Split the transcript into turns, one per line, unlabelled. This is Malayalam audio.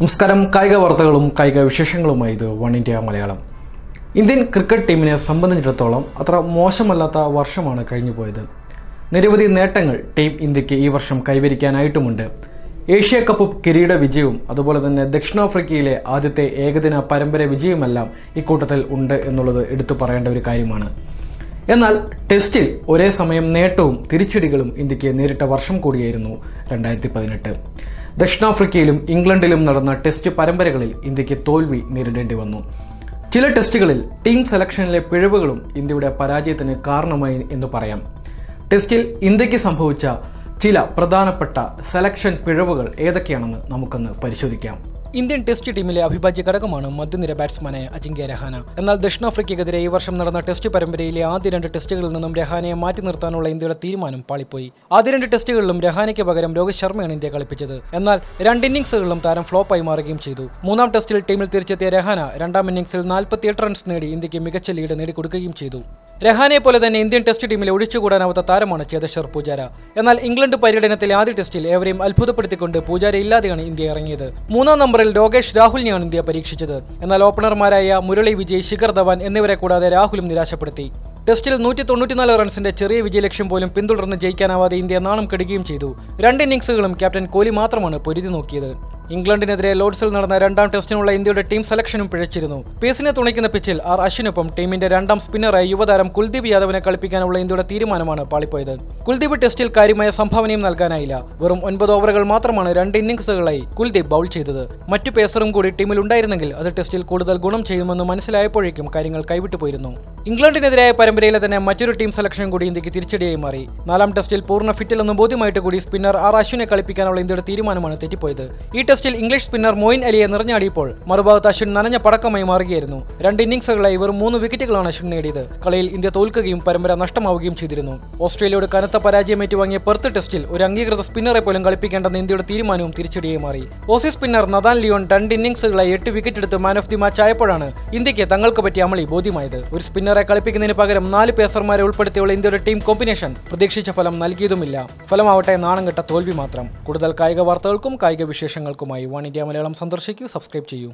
നമസ്കാരം. കായിക വാർത്തകളും കായിക വിശേഷങ്ങളുമായി ഇത് one India Malayalam. Indian cricket ടീമിനെ സംബന്ധിച്ചിടത്തോളം അത്ര മോശമല്ലാത്ത വർഷമാണ് കഴിഞ്ഞു പോയത് നിരവധി നേട്ടങ്ങൾ ടീം ഇന്ത്യയ്ക്ക് ഈ വർഷം കൈവരിക്കാനായിട്ടുമുണ്ട്. ഏഷ്യ കപ്പ് കിരീട വിജയവും അതുപോലെ തന്നെ ദക്ഷിണാഫ്രിക്കയിലെ ആദ്യത്തെ ഏകദിന പരമ്പര വിജയവുമെല്ലാം ഇക്കൂട്ടത്തിൽ ഉണ്ട് എന്നുള്ളത് എടുത്തു പറയേണ്ട ഒരു കാര്യമാണ്. എന്നാൽ ടെസ്റ്റിൽ ഒരേ സമയം നേട്ടവും തിരിച്ചടികളും ഇന്ത്യയ്ക്ക് നേരിട്ട വർഷം കൂടിയായിരുന്നു രണ്ടായിരത്തി പതിനെട്ട്. ദക്ഷിണാഫ്രിക്കയിലും ഇംഗ്ലണ്ടിലും നടന്ന ടെസ്റ്റ് പരമ്പരകളിൽ ഇന്ത്യയ്ക്ക് തോൽവി നേരിടേണ്ടി വന്നു. ചില ടെസ്റ്റുകളിൽ ടീം സെലക്ഷനിലെ പിഴവുകളും ഇന്ത്യയുടെ പരാജയത്തിന് കാരണമായി എന്ന് പറയാം. ടെസ്റ്റിൽ ഇന്ത്യയ്ക്ക് സംഭവിച്ച ചില പ്രധാനപ്പെട്ട സെലക്ഷൻ പിഴവുകൾ ഏതൊക്കെയാണെന്ന് നമുക്കൊന്ന് പരിശോധിക്കാം. ഇന്ത്യൻ ടെസ്റ്റ് ടീമിലെ അഭിഭാജ്യ ഘടകമാണ് മധ്യനിര ബാറ്റ്സ്മാനായ അജിങ്ക്യ രഹാന. എന്നാൽ ദക്ഷിണാഫ്രിക്കയ്ക്കെതിരെ ഈ വർഷം നടന്ന ടെസ്റ്റ് പരമ്പരയിലെ ആദ്യ രണ്ട് ടെസ്റ്റുകളിൽ നിന്നും രഹാനയെ മാറ്റി നിർത്താനുള്ള ഇന്ത്യയുടെ തീരുമാനം പാളിപ്പോയി. ആദ്യ രണ്ട് ടെസ്റ്റുകളിലും രഹാനയ്ക്ക് പകരം രോഹിത് ശർമ്മയാണ് ഇന്ത്യ കളിപ്പിച്ചത്. എന്നാൽ രണ്ട് ഇന്നിംഗ്സുകളിലും താരം ഫ്ലോപ്പായി മാറുകയും ചെയ്തു. മൂന്നാം ടെസ്റ്റിൽ ടീമിൽ തിരിച്ചെത്തിയ രഹാന രണ്ടാം ഇന്നിംഗ്സിൽ നാൽപ്പത്തിയെട്ട് റൺസ് നേടി ഇന്ത്യയ്ക്ക് മികച്ച ലീഡ് നേടിക്കൊടുക്കുകയും ചെയ്തു. രഹാനെ പോലെ തന്നെ ഇന്ത്യൻ ടെസ്റ്റ് ടീമിൽ ഒഴിച്ചുകൂടാനാവാത്ത താരമാണ് ചേതേശ്വർ പൂജാര. എന്നാൽ ഇംഗ്ലണ്ട് പര്യടനത്തിലെ ആദ്യ ടെസ്റ്റിൽ ഏവരെയും അത്ഭുതപ്പെടുത്തിക്കൊണ്ട് പൂജാര ഇല്ലാതെയാണ് ഇന്ത്യ ഇറങ്ങിയത്. മൂന്നാം നമ്പറിൽ ലോകേഷ് രാഹുലിനെയാണ് ഇന്ത്യ പരീക്ഷിച്ചത്. എന്നാൽ ഓപ്പണർമാരായ മുരളി വിജയ് ശിഖർ ധവാൻ എന്നിവരെ കൂടാതെ രാഹുലും നിരാശപ്പെടുത്തി. ടെസ്റ്റിൽ നൂറ്റി തൊണ്ണൂറ്റിനാല് റൺസിന്റെ ചെറിയ വിജയലക്ഷ്യം പോലും പിന്തുടർന്ന് ജയിക്കാനാവാതെ ഇന്ത്യ നാണം കെടുകയും ചെയ്തു. രണ്ട് ഇന്നിംഗ്സുകളും ക്യാപ്റ്റൻ കോഹ്ലി മാത്രമാണ് പൊരുതി നോക്കിയത്. ഇംഗ്ലണ്ടിനെതിരെ ലോഡ്സിൽ നടന്ന രണ്ടാം ടെസ്റ്റിനുള്ള ഇന്ത്യയുടെ ടീം സെലക്ഷനും പിഴച്ചിരുന്നു. പേസിനെ തുണയ്ക്കുന്ന പിച്ചിൽ ആർ അശ്വിനൊപ്പം ടീമിന്റെ രണ്ടാം സ്പിന്നറായ യുവതാരം കുൽദീപ് യാദവിനെ കളിപ്പിക്കാനുള്ള ഇന്ത്യയുടെ തീരുമാനമാണ് പാളിപ്പോയത്. കുൽദീപ് ടെസ്റ്റിൽ കാര്യമായ സംഭാവനയും നൽകാനായില്ല. വെറും ഒൻപത് ഓവറുകൾ മാത്രമാണ് രണ്ട് ഇന്നിംഗ്സുകളായി കുൽദീപ് ബൗൾ ചെയ്തത്. മറ്റു പേസറും കൂടി ടീമിൽ ഉണ്ടായിരുന്നെങ്കിൽ അത് ടെസ്റ്റിൽ കൂടുതൽ ഗുണം ചെയ്യുമെന്ന് മനസ്സിലായപ്പോഴേക്കും കാര്യങ്ങൾ കൈവിട്ടു പോയിരുന്നു. ഇംഗ്ലണ്ടിനെതിരായ പരമ്പരയിലെ തന്നെ മറ്റൊരു ടീം സെലക്ഷൻ കൂടി ഇന്ത്യയ്ക്ക് തിരിച്ചടിയായി മാറി. നാലാം ടെസ്റ്റിൽ പൂർണ ഫിറ്റിൽ ഫിറ്റിലെന്ന് ബോധ്യമായിട്ട് കൂടി സ്പിന്നർ ആർ അശ്വിനെ കളിപ്പിക്കാനുള്ള ഇന്ത്യയുടെ തീരുമാനമാണ് തെറ്റിപ്പോയത്. ഈ ടെസ്റ്റിൽ ഇംഗ്ലീഷ് സ്പിന്നർ മോയിൻ അലിയെ നിറഞ്ഞാടിയപ്പോൾ മറുഭാഗത്ത് അശ്വിൻ നനഞ്ഞ പടക്കമായി മാറുകയായിരുന്നു. രണ്ട് ഇന്നിംഗ്സുകളായി ഇവർ മൂന്ന് വിക്കറ്റുകളാണ് അശ്വിൻ നേടിയത്. കളിയിൽ ഇന്ത്യ തോൽക്കുകയും പരമ്പര നഷ്ടമാവുകയും ചെയ്തിരുന്നു. ഓസ്ട്രേലിയയുടെ കനത്ത പരാജയം വാങ്ങിയ പെർത്ത് ടെസ്റ്റിൽ ഒരു അംഗീകൃത സ്പിന്നറെ പോലും കളിപ്പിക്കേണ്ടെന്ന ഇന്ത്യയുടെ തീരുമാനവും തിരിച്ചടിയായി മാറി. ഓസി സ്പിന്നർ നദാൻ ലിയോൺ രണ്ട് ഇന്നിംഗ്സുകളായി എട്ട് വിക്കറ്റ് എടുത്ത് മാൻ ഓഫ് ദി മാച്ച് ആയപ്പോഴാണ് ഇന്ത്യയ്ക്ക് തങ്ങൾക്ക് പറ്റിയ അമളി ബോധ്യമായത്. ഒരു സ്പിന്നറെ കളിപ്പിക്കുന്നതിന് പകരം നാല് പേസർമാരെ ഉൾപ്പെടുത്തിയുള്ള ഇന്ത്യയുടെ ടീം കോമ്പിനേഷൻ പ്രതീക്ഷിച്ച ഫലം നൽകിയതുമില്ല. ഫലമാവട്ടെ നാണം കെട്ട തോൽവി മാത്രം. കൂടുതൽ കായിക വാർത്തകൾക്കും കായിക വിശേഷങ്ങൾക്കുമായി വൺ ഇന്ത്യ മലയാളം സന്ദർശിക്കൂ സബ്സ്ക്രൈബ് ചെയ്യൂ.